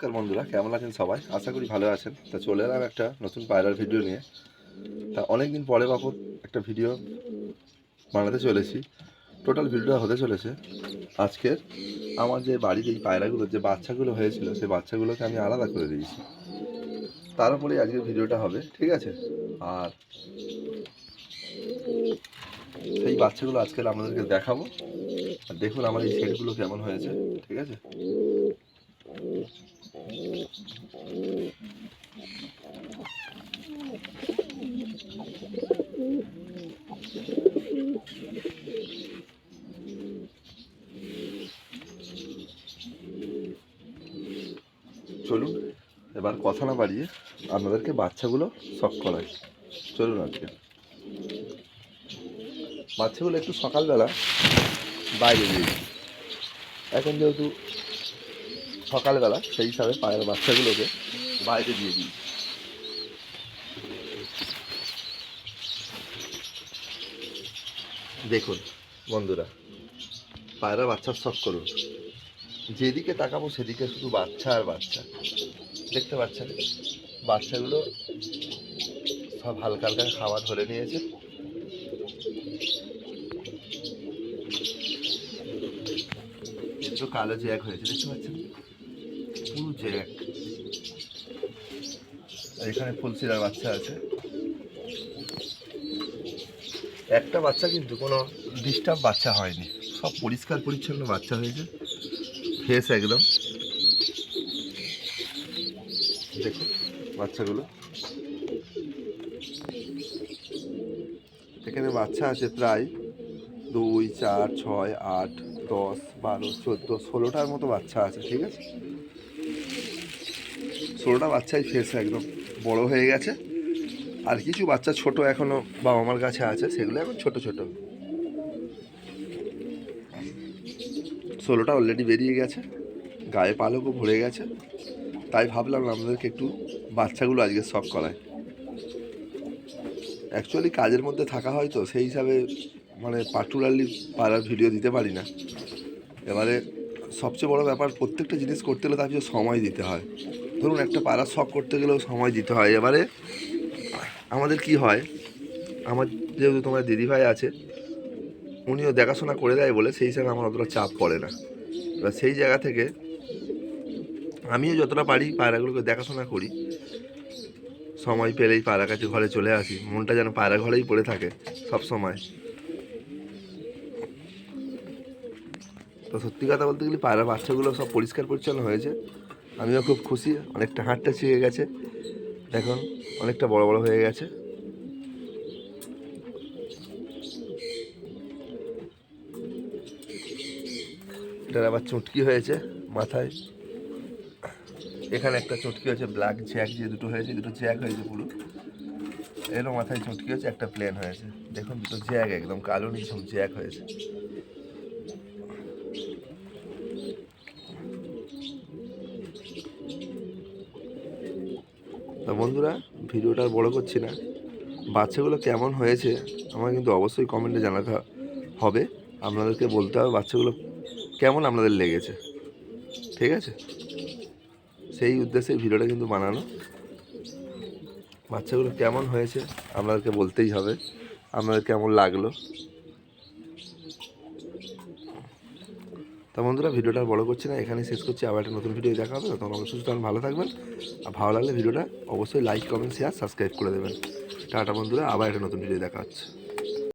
নমস্কার বন্ধুরা, কেমন আছেন সবাই? আশা করি ভালো আছেন। তা চলে এলাম একটা নতুন পায়রার ভিডিও নিয়ে। তা অনেক দিন পরে বাপর একটা ভিডিও বানাতে চলেছি। টোটাল ভিডিওটা হতে চলেছে। আজকের আমার যে বাড়িতে এই পায়রাগুলো, যে বাচ্চাগুলো হয়েছিল, সেই বাচ্চাগুলোকে আমি আলাদা করে দিয়েছি। তার উপরে আজকের ভিডিওটা হবে, ঠিক আছে? আর সেই বাচ্চাগুলো আজকের আমাদেরকে দেখাবো। আর দেখুন আমার এই শেডগুলো কেমন হয়েছে, ঠিক আছে? চলুন, এবার কথা না বাড়িয়ে আপনাদেরকে বাচ্চাগুলো শখ করাই। চলুন আজকে। বাচ্চাগুলো একটু সকালবেলা বাইরে দিয়েছি এখন যেহেতু সকালবেলা সেই হিসাবে পায়ের বাচ্চাগুলোকে বাইরে দিয়ে দিই। দেখুন, বন্ধুরা, পায়রা বাচ্চার শখ করুন। যেদিকে তাকাবো সেদিকে শুধু বাচ্চা আর বাচ্চা। দেখতে পাচ্ছেন? বাচ্চাগুলো সব হালকা হালকা খাবার ধরে নিয়েছে। একটু কালো জ্যাক হয়েছে, দেখতে পাচ্ছেন? জ্যাক এখানে ফুলসিরার বাচ্চা আছে। একটা বাচ্চা কিন্তু কোনো ডিস্টার্ব বাচ্চা হয়নি। সব পরিষ্কার পরিচ্ছন্ন বাচ্চা হয়েছে। ফ্রেশ একদম। দেখুন বাচ্চাগুলো। এখানে বাচ্চা আছে প্রায় দুই, চার, ছয়, আট, দশ, বারো, চোদ্দ, ষোলোটার মতো বাচ্চা আছে, ঠিক আছে? ষোলোটা বাচ্চাই ফেস একদম বড় হয়ে গেছে। আর কিছু বাচ্চা ছোট এখনও বাবা মার কাছে আছে, সেগুলো এখন ছোট ছোট। ষোলোটা অলরেডি বেরিয়ে গেছে, গায়ে পালকও ভরে গেছে। তাই ভাবলাম আমাদেরকে একটু বাচ্চাগুলো আজকে শখ করায় অ্যাকচুয়ালি কাজের মধ্যে থাকা হয় তো, সেই হিসাবে মানে পার্টুলারলি পাড়ার ভিডিও দিতে পারি না। এবারে সবচেয়ে বড় ব্যাপার, প্রত্যেকটা জিনিস করতে গেলে তার সময় দিতে হয়। ধরুন একটা পাড়ার শখ করতে গেলেও সময় দিতে হয়। এবারে আমাদের কি হয়? আমার যেহেতু তোমার দিদিভাই আছে, উনিও দেখাশোনা করে দেয় বলে সেই হিসাবে আমার অতটা চাপ পড়ে না। এবার সেই জায়গা থেকে আমিও যতটা পারি পায়রাগুলোকে দেখাশোনা করি। সময় পেলেই পায়রা কাছে ঘরে চলে আসি। মনটা যেন পায়রা ঘরেই পড়ে থাকে সব সময়। তো সত্যি কথা বলতে গেলে পায়রা বাচ্চাগুলো সব পরিষ্কার পরিচ্ছন্ন হয়েছে। আমিও খুব খুশি। অনেকটা হাঁটটা ছিঁড়ে গেছে। এখন অনেকটা বড় বড় হয়ে গেছে। এটার আবার চুটকি হয়েছে মাথায়। এখানে একটা চুটকি হয়েছে ব্ল্যাক জ্যাক যে দুটো হয়েছে, দুটো জ্যাক হয়েছে পুরো। এরও মাথায় চুটকি হয়েছে, একটা প্লেন হয়েছে। দেখুন, দুটো জ্যাক একদম, কালো নিঝুম জ্যাক হয়েছে। তো বন্ধুরা, ভিডিওটা বড় করছি না। বাচ্চাগুলো কেমন হয়েছে আমার কিন্তু অবশ্যই কমেন্টে জানাতে হবে। আপনাদেরকে বলতে হবে বাচ্চাগুলো কেমন আপনাদের লেগেছে। ঠিক আছে? সেই উদ্দেশ্যে ভিডিওটা কিন্তু বানানো। বাচ্চাগুলো কেমন হয়েছে, আপনাদেরকে বলতেই হবে। আপনাদের কেমন লাগল? তা বন্ধুরা, ভিডিওটা বড় করছি না এখানে শেষ করছি। আবার একটা নতুন ভিডিও দেখা হবে তখন অবশ্যই সুস্থ ভালো থাকবেন। আর ভালো লাগলে ভিডিওটা অবশ্যই লাইক কমেন্ট শেয়ার সাবস্ক্রাইব করে দেবেন। টাটা বন্ধুরা, আবার একটা নতুন ভিডিও দেখা হচ্ছে।